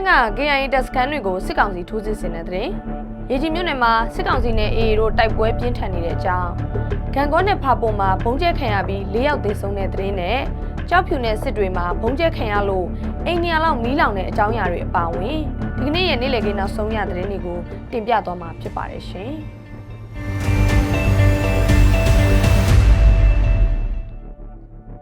က်က KIA တပ်စခန်းတွေကိုစစ်ကောင်စီထိုးစစ်ဆင်တဲ့တဲ့ရေကြီးမြို့နယ်မှာစစ်ကောင်စီနဲ့ AA တို့တိုက်ပွဲပြင်းထန်နေတဲ့အကြောင်းဂံကောနဲ့ဖာပုံမှာဘုံကျဲခံရပြီး၄ယောက်သေဆုံးတဲ့တဲ့နဲ့ကြောက်ဖြူနဲ့စစ်တွေမှာဘုံကျဲခံရလို့အိမ်နီယာလောက်မီးလောင်တဲ့အကြောင်းအရာတွေအပါအဝင်ဒီကနေ့ရဲ့နေ့လည်ခင်းနောက်ဆုံးရတဲ့တဲ့တွေကိုတင်ပြသွားမှာဖြစ်ပါတယ်ရှင်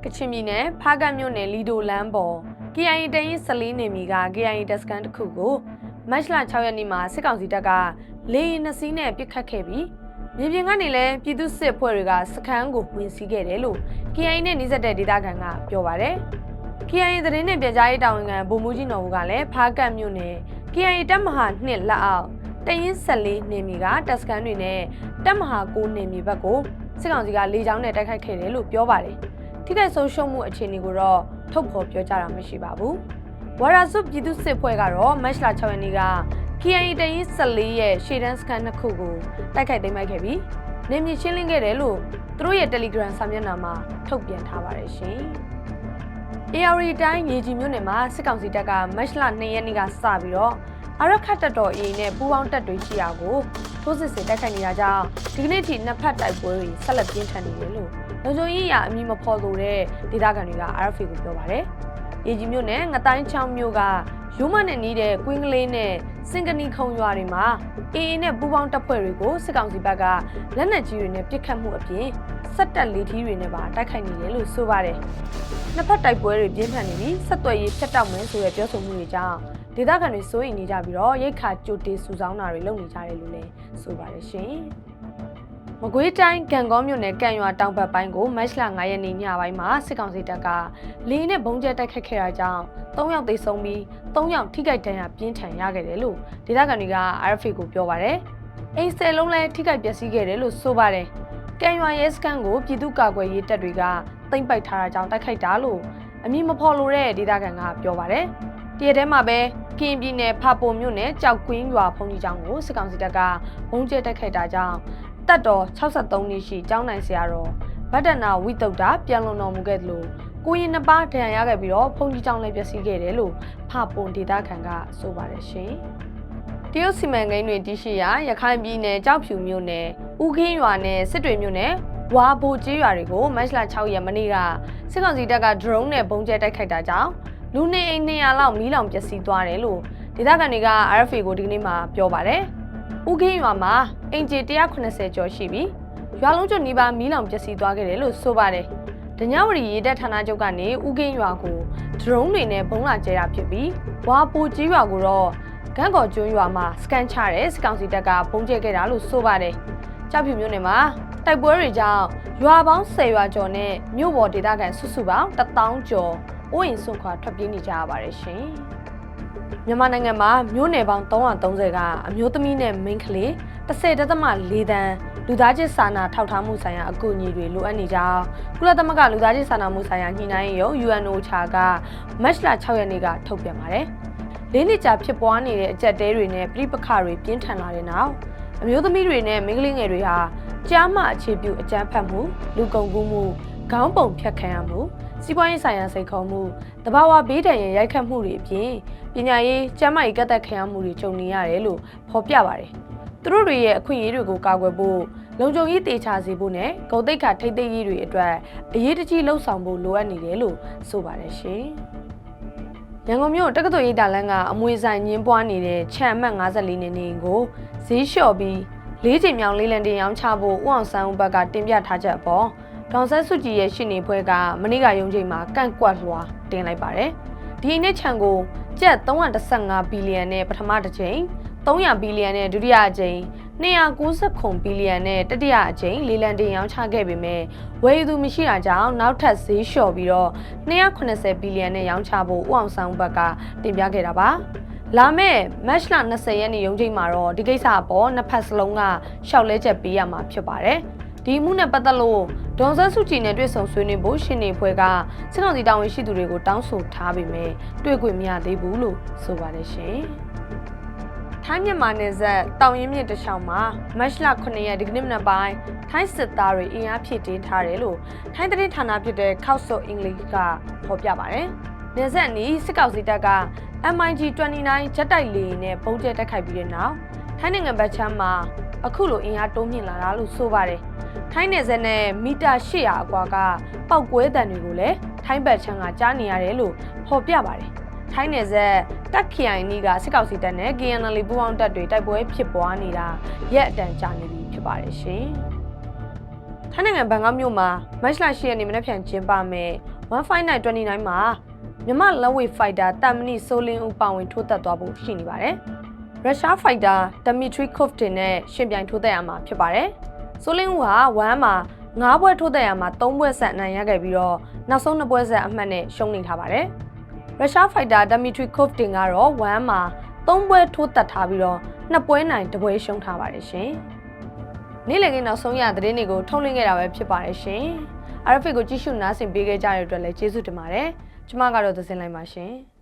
ကချင်ပြည်နယ်ဖားကတ်မြို့နယ်လီဒိုလမ်းပေါ် KIA တရင်14နေမီက KIA တပ်စခန်းတစ်ခုကိုမတ်လ6ရက်နေ့မှာစစ်ကောင်စီတပ်ကလေယာဉ်နှစ်စီးနဲ့ပစ်ခတ်ခဲ့ပြီးမြေပြင်ကနေလည်းပြည်သူစစ်ဖွဲ့တွေကစခန်းကိုဝင်စီးခဲ့တယ်လို့ KIA နဲ့နှိစက်တဲ့ဒေသခံကပြောပါတယ်။ KIA သတင်းနဲ့ပြန်ကြားရေးတာဝန်ခံဗိုလ်မှူးကြီးနော်ဦးကလည်းဖားကတ်မြို့နယ် KIA တပ်မဟာ2လက်အောက်တရင်14နေမီကတပ်စခန်းတွေနဲ့တပ်မဟာ9နေမီဘက်ကိုစစ်ကောင်စီကလေကြောင်းနဲ့တိုက်ခိုက်ခဲ့တယ်လို့ပြောပါတယ်။ထိခိုက်ဆုံးရှုံးမှုအခြေအနေကိုတော့ ထုတ်ဖော်ပြောကြတာမရှိပါဘူး။ဝါရာစုပြည်သူစစ်ဖွဲ့ကတော့မတ်လ6ရက်နေ့က KIA တရင်14ရဲ့ရှေ့တန်းစခန်းတစ်ခုကိုတိုက်ခိုက်သိမ်းပိုက်ခဲ့ပြီးနေမြေရှင်းလင်းခဲ့တယ်လို့သူတို့ရဲ့ Telegram စာမျက်နှာမှာထုတ်ပြန်ထားပါတယ်ရှင်။ AR တိုင်းရေကြီးမြို့နယ်မှာစစ်ကောင်စီတပ်ကမတ်လ2ရက်နေ့ကစပြီးတော့အရခတ်တပ်တော် A နဲ့ပူးပေါင်းတပ်တွေရှိရာကို ထိုးစစ်ဆင်တိုက်ခိုက်နေတာကြောင့်ဒီကနေ့ထိနှစ်ဖက်တိုက်ပွဲတွေဆက်လက်ပြင်းထန်နေတယ်လို့လုံခြုံရေးအရာအမည်မဖော်လို့တဲ့ဒေသခံတွေက RFA ကိုပြောပါတယ်။ရေကြီးမြို့နယ်ငတိုင်းချောင်းမြို့ကရိုးမနဲ့နီးတဲ့ကွင်းကလေးနဲ့စင်ကနီခုံရွာတွေမှာ AA နဲ့ပူးပေါင်းတပ်ဖွဲ့တွေကိုစစ်ကောင်စီဘက်ကလက်နက်ကြီးတွေနဲ့ပစ်ခတ်မှုအပြင်စက်တက်လေထီးတွေနဲ့ပါတိုက်ခိုက်နေတယ်လို့ဆိုပါတယ်။နှစ်ဖက်တိုက်ပွဲတွေပြင်းထန်နေပြီးဆက်သွယ်ရေးဖြတ်တောက်မယ်ဆိုတဲ့ပြောဆိုမှုတွေကြောင့် ဒေသခံတွေစိုးရိမ်နေကြပြီးတော့ရိတ်ခါကြိုတေးစုဆောင်းတာတွေလုပ်နေကြတယ်လို့လည်းဆိုပါတယ်ရှင်။မကွေးတိုင်းကံကောမြို့နယ်ကံရွာတောင်ဘက်ပိုင်းကိုမတ်လ9ရက်နေ့ညပိုင်းမှာစစ်ကောင်စီတပ်ကလေနဲ့ဘုံကျဲတိုက်ခတ်ခဲ့တာကြောင့်3ယောက်သေဆုံးပြီး3ယောက်ထိခိုက်ဒဏ်ရာပြင်းထန်ရခဲ့တယ်လို့ဒေသခံတွေက RFA ကိုပြောပါတယ်။အိမ်ဆယ်လုံးလည်းထိခိုက်ပျက်စီးခဲ့တယ်လို့ဆိုပါတယ်။ကံရွာရဲစခန်းကိုပြည်သူ့ကာကွယ်ရေးတပ်တွေကသိမ်းပိုက်ထားတာကြောင့်တိုက်ခိုက်တာလို့အမည်မဖော်လိုတဲ့ဒေသခံကပြောပါတယ်။ တရက်ထဲမှာပဲကရင်ပြည်နယ်ဖာပုံမြို့နယ်ကြောက်ကွင်းရွာဖုန်ကြီးကျောင်းကိုစစ်ကောင်စီတပ်ကဘုံကျဲတိုက်ခိုက်တာကြောင့်တပ်တော်63နှစ်ရှိကျောင်းနိုင်ဆရာတော်ဗတ္တနာဝိတုဒ္ဓပြန်လုံတော်မူခဲ့တယ်လို့ကိုရင်နှစ်ပါးဒဏ်ရာရခဲ့ပြီးတော့ဖုန်ကြီးကျောင်းလည်းပျက်စီးခဲ့တယ်လို့ဖာပုံဒေသခံကဆိုပါတယ်ရှင်။တရုတ်စီမံကိန်းတွေတရှိရာရခိုင်ပြည်နယ်ကြောက်ဖြူမြို့နယ်ဦးခင်းရွာနဲ့စစ်တွေမြို့နယ်ဝါဘိုကျေးရွာတွေကိုမတ်လ6ရက်မနေ့ကစစ်ကောင်စီတပ်က drone နဲ့ပုံကျဲတိုက်ခိုက်တာကြောင့် လူနေအိမ်200လောက်မီးလောင်ပျက်စီးသွားတယ်လို့ဒေသခံတွေက RFA ကိုဒီကနေ့မှပြောပါတယ်။ဦးခင်းရွာမှာအင်ဂျီ180ကျော်ရှိပြီးရွာလုံးကျွတ်နီးပါးမီးလောင်ပျက်စီးသွားခဲ့တယ်လို့ဆိုပါတယ်။ဒညဝရီရေတပ်ဌာနချုပ်ကနေဦးခင်းရွာကို drone တွေနဲ့ပုံလာကျဲတာဖြစ်ပြီးဝါပူကြီးရွာကိုတော့ကန်းကော်ကျွန်းရွာမှာစကန်ချတဲ့စကောင်စီတပ်ကပုံကျဲခဲ့တာလို့ဆိုပါတယ်။ကြောက်ဖြူမြို့နယ်မှာတိုက်ပွဲတွေကြောင့်ရွာပေါင်း10ရွာကျော်နဲ့မြို့ပေါ်ဒေသခံစုစုပေါင်း1000ကျော် အိုးအိမ်ဆွန့်ခွာထွက်ပြေးနေကြရပါတယ်ရှင်။မြန်မာနိုင်ငံမှာမြို့နယ်ပေါင်း330ကအမျိုးသမီးနဲ့မိန်းကလေး10.4တန်းလူသားချင်းစာနာထောက်ထားမှုဆိုင်ရာအကူအညီတွေလိုအပ်နေကြောင်းကုလသမဂ္ဂလူသားချင်းစာနာမှုဆိုင်ရာညှိနှိုင်းရေးရုံး UNOCHA ကမတ်လ6ရက်နေ့ကထုတ်ပြန်ပါတယ်။လေးနှစ်ကြာဖြစ်ပွားနေတဲ့အကြက်တဲတွေနဲ့ပြိပခတွေပြင်းထန်လာတဲ့နောက်အမျိုးသမီးတွေနဲ့မိန်းကလေးငယ်တွေဟာကြားမှအခြေပြုအကြမ်းဖက်မှုလူကုန်ကူးမှုခေါင်းပုံဖြတ်ခံရမှု စီးပွားရေးဆိုင်ရာစိတ်ခေါ်မှုတဘာဝဘေးဒဏ်ရဲ့ရိုက်ခတ်မှုတွေအပြင်ပညာရေးကျန်းမာရေးကတ်သက်ခံရမှုတွေကြုံနေရတယ်လို့ဖော်ပြပါတယ်။သူတို့တွေရဲ့အခွင့်အရေးတွေကိုကာကွယ်ဖို့လုံခြုံရေးတေချာစေဖို့နဲ့ဂုံတိတ်ခထိမ့်သိမ်းရေးတွေအတွက်အရေးတကြီးလှုံ့ဆော်ဖို့လိုအပ်နေတယ်လို့ဆိုပါတယ်ရှင်။ရန်ကုန်မြို့တက္ကသိုလ်ရိပ်သာလမ်းကအမွေဆိုင်ညင်းပွားနေတဲ့ခြံအမှတ်54နေနေကိုဈေးလျှော့ပြီးလေးချိန်မြောင်လေးလံတင်ရောင်းချဖို့ဥအောင်ဆန်းဦးဘက်ကတင်ပြထားချက်အပေါ် ဒေါန်ဆန်းစုကြည်ရဲ့ရှင်းနေဖွဲကမနေ့ကရုံးချိန်မှာကန့်ကွက်လွှာတင်လိုက်ပါတယ်။ဒီနေ့ခြံကိုကျပ်315ဘီလီယံနဲ့ပထမတစ်ချိန်300ဘီလီယံနဲ့ဒုတိယအကြိမ်290ဘီလီယံနဲ့တတိယအကြိမ်လေးလံတင်ရောင်းချခဲ့ပေမဲ့ဝယ်ယူသူမရှိတာကြောင့်နောက်ထပ်ဈေးလျှော့ပြီးတော့280ဘီလီယံနဲ့ရောင်းချဖို့ဥအောင်ဆန်းဘက်ကတင်ပြခဲ့တာပါ။လာမယ့်မတ်လ20ရက်နေ့ရုံးချိန်မှာတော့ဒီကိစ္စအပေါ်နှစ်ဖက်စလုံးကရှောက်လဲချက်ပေးရမှာဖြစ်ပါတယ်။ ဒီမှုနဲ့ပတ်သက်လို့ဒေါန်ဆန်းစုကြည်နဲ့တွေ့ဆုံဆွေးနွေးဖို့ရှင်နေဖွဲ့ကစစ်ကောင်စီတာဝန်ရှိသူတွေကိုတောင်းဆိုထားပေမဲ့တွေ့ခွင့်မရသေးဘူးလို့ဆိုပါတယ်ရှင်။ထိုင်းမြန်မာနယ်စပ်တောင်ရင်မြစ်တလျှောက်မှာမတ်လ9ရက်ဒီကနေ့မနက်ပိုင်းထိုင်းစစ်သားတွေအင်အားဖြည့်တင်းထားတယ်လို့ထိုင်းသတင်းဌာနဖြစ်တဲ့ခောက်ဆော့အင်္ဂလိပ်ကဖော်ပြပါတယ်။နယ်စပ်နီးစစ်ကောင်စီတပ်က MiG-29 ဂျက်တိုက်လေယာဉ်နဲ့ပုံကျဲတိုက်ခိုက်ပြီးတဲ့နောက်ထိုင်းနိုင်ငံဘက်ခြမ်းမှာအခုလိုအင်အားတိုးမြင့်လာတာလို့ဆိုပါတယ်။ ထိုင်းနယ်စပ်နဲ့မီတာ800အကွာကပောက်ကွဲတံတွေကိုလည်းထိုင်းဘက်ခြမ်းကကြားနေရတယ်လို့ဖော်ပြပါတယ်။ထိုင်းနယ်စပ်တက်ခရိုင်နီးကစစ်ကောင်စီတပ်နဲ့ KNL ပူးပေါင်းတပ်တွေတိုက်ပွဲဖြစ်ပွားနေတာရက်အတန်ကြာနေပြီဖြစ်ပါတယ်ရှင်။ထိုင်းနိုင်ငံဘန်ကောက်မြို့မှာမတ်လ10ရက်နေ့မနက်ဖြန်ကျင်းပမယ်15929မှာမြမလက်ဝေဖိုက်တာတာမဏိဆိုလင်းဦးပါဝင်ထိုးသက်သွားဖို့ရှိနေပါတယ်။ရုရှားဖိုက်တာဒမီထရီကော့ဖ်တင်နဲ့ရှင်ပြိုင်ထိုးသက်ရမှာဖြစ်ပါတယ်။ ဆိုလင်းဦးဟာဝမ်းမှာ9ပွဲထိုးသက်ရမှာ3ပွဲဆက်အနိုင်ရခဲ့ပြီးတော့နောက်ဆုံး2ပွဲဆက်အမှတ်နဲ့ရှုံးနေထားပါတယ်။ရုရှားဖိုက်တာဒမီထရီကော့ဖ်တင်ကတော့ဝမ်းမှာ3ပွဲထိုးသက်ထားပြီးတော့2ပွဲနိုင်2ပွဲရှုံးထားပါတယ်ရှင်။နေ့လည်ခင်းနောက်ဆုံးရသတင်းတွေကိုထုတ်လွှင့်ခဲ့တာပဲဖြစ်ပါတယ်ရှင်။ RFA ကိုကြည့်ရှုနားဆင်ပေးခဲ့ကြတဲ့အတွက်လည်းကျေးဇူးတင်ပါတယ်။ကျမကတော့သစင်လိုက်ပါရှင်။